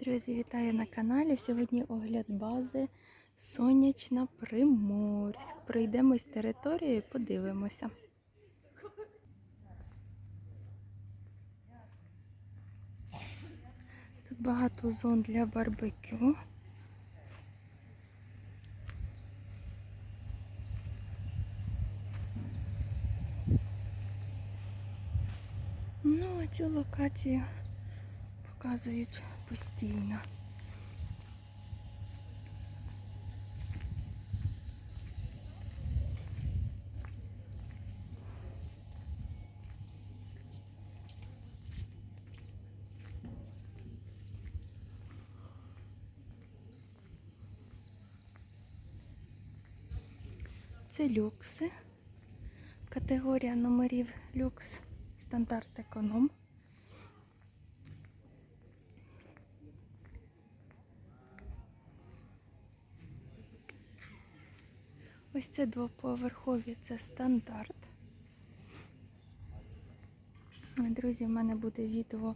Друзі, вітаю на каналі. Сьогодні огляд бази Сонячна Приморськ. Пройдемось територією, подивимося. Тут багато зон для барбекю. Ну, а цю локацію показують постійно. Це люкси. Категорія номерів люкс стандарт економ. Ось це двоповерхові, це стандарт. Друзі, в мене буде відео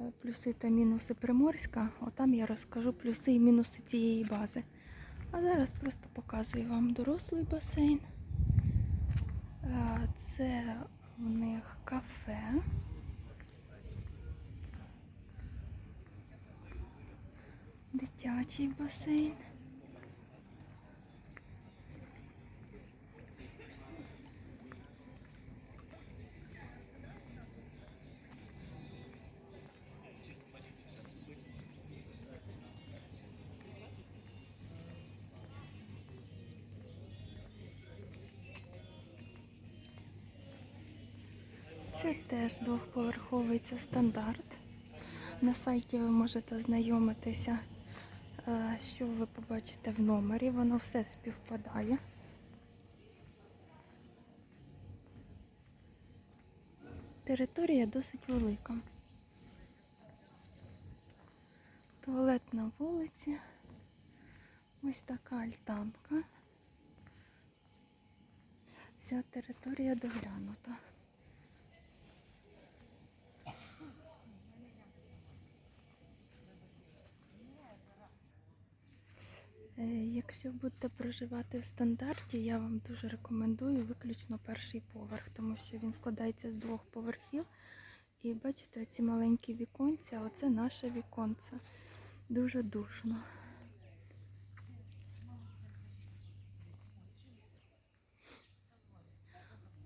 е, плюси та мінуси Приморська. Отам я розкажу плюси і мінуси цієї бази. А зараз просто показую вам дорослий басейн. Е, Це у них кафе. Дитячий басейн. Це теж двохповерховий це стандарт. На сайті ви можете ознайомитися, е, що ви побачите в номері. Воно все співпадає. Територія досить велика. Туалет на вулиці. Ось така альтанка. Вся територія доглянута. Е, Якщо будете проживати в стандарті, я вам дуже рекомендую виключно перший поверх, тому що він складається з двох поверхів. І бачите, ці маленькі віконця, оце наше віконце. Дуже душно.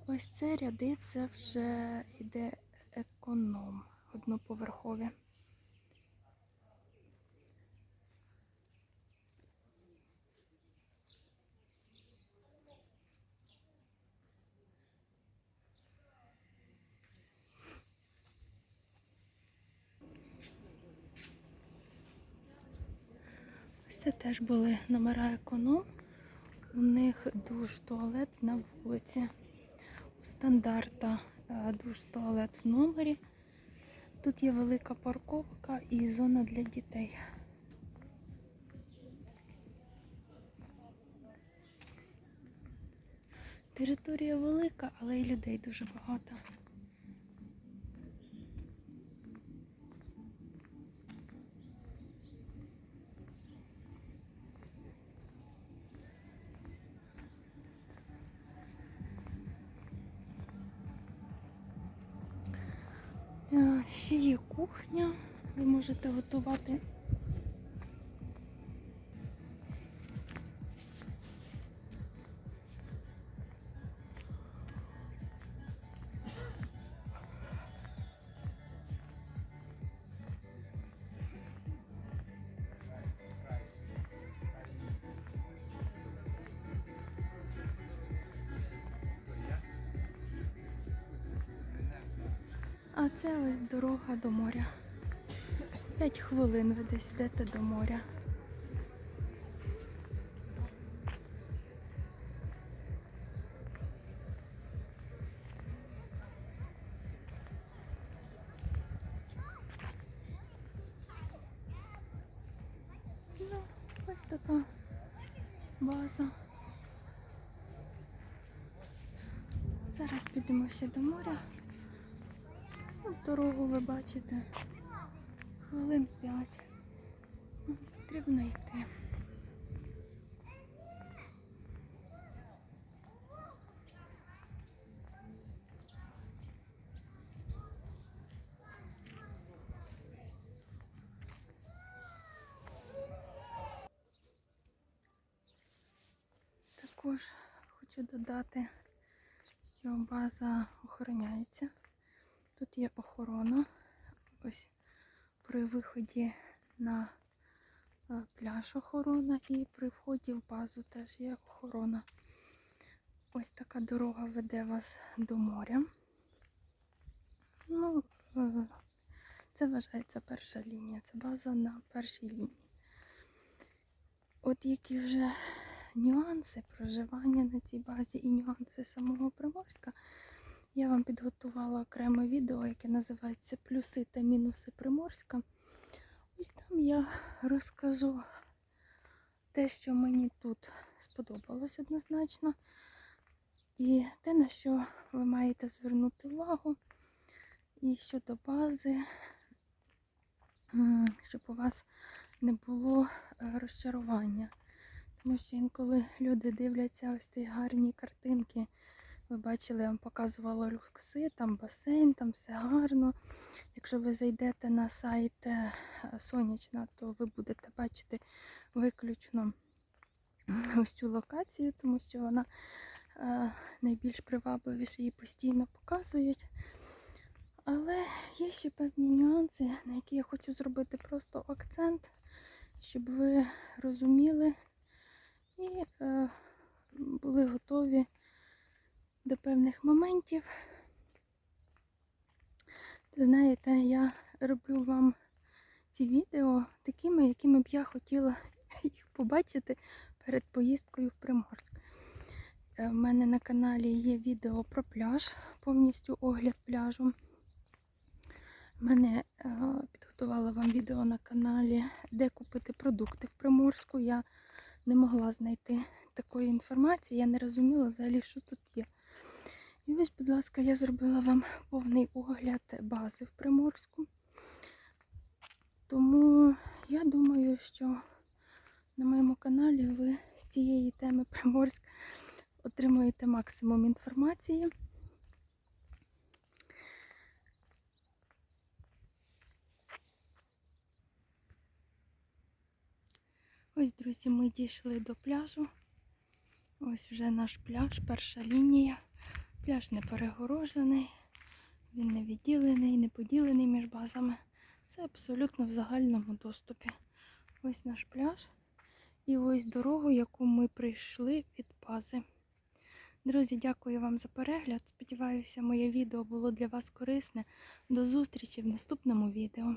Ось це ряди, це вже йде економ одноповерхові. Це теж були номера економ. У них душ, туалет на вулиці. У стандарта е, душ, туалет в номері. Тут є велика парковка і зона для дітей. Територія велика, але і людей дуже багато. Ще є кухня. Ви можете готувати. А це ось дорога до моря. П'ять хвилин ви десь йдете до моря. Ну, ось така база. Зараз підемо ще до моря. Дорогу ви бачите. Хвилин 5. потрібно йти. Також хочу додати, що база охороняється. Тут є охорона. Ось при виході на е, пляж охорона і при вході в базу теж є охорона. Ось така дорога веде вас до моря. Ну, е, це вважається перша лінія, це база на першій лінії. От які вже нюанси проживання на цій базі і нюанси самого Приморська, я вам підготувала окреме відео, яке називається Плюси та мінуси Приморська. Ось там я розкажу те, що мені тут сподобалось однозначно, і те, на що ви маєте звернути увагу. І щодо бази, щоб у вас не було е, розчарування. Тому що інколи люди дивляться ось ці гарні картинки. Ви бачили, я вам показувала люкси, там басейн, там все гарно. Якщо ви зайдете на сайт е, Сонячна, то ви будете бачити виключно ось цю локацію, тому що вона е, найбільш привабливіша, її постійно показують. Але є ще певні нюанси, на які я хочу зробити просто акцент, щоб ви розуміли і е, були готові до певних моментів. Ти знаєте, я роблю вам ці відео такими, якими б я хотіла їх побачити перед поїздкою в Приморськ. Е, В мене на каналі є відео про пляж, повністю огляд пляжу. Мене е, підготувала вам відео на каналі, де купити продукти в Приморську. Я не могла знайти такої інформації, я не розуміла взагалі, що тут є. І ось, будь ласка, я зробила вам повний огляд бази в Приморську. Тому я думаю, що на моєму каналі ви з цієї теми Приморськ отримуєте максимум інформації. Ось, друзі, ми дійшли до пляжу. Ось вже наш пляж, перша лінія. Пляж не перегорожений, він не відділений, не поділений між базами. Все абсолютно в загальному доступі. Ось наш пляж. І ось дорогу, яку ми прийшли від бази. Друзі, дякую вам за перегляд. Сподіваюся, моє відео було для вас корисне. До зустрічі в наступному відео.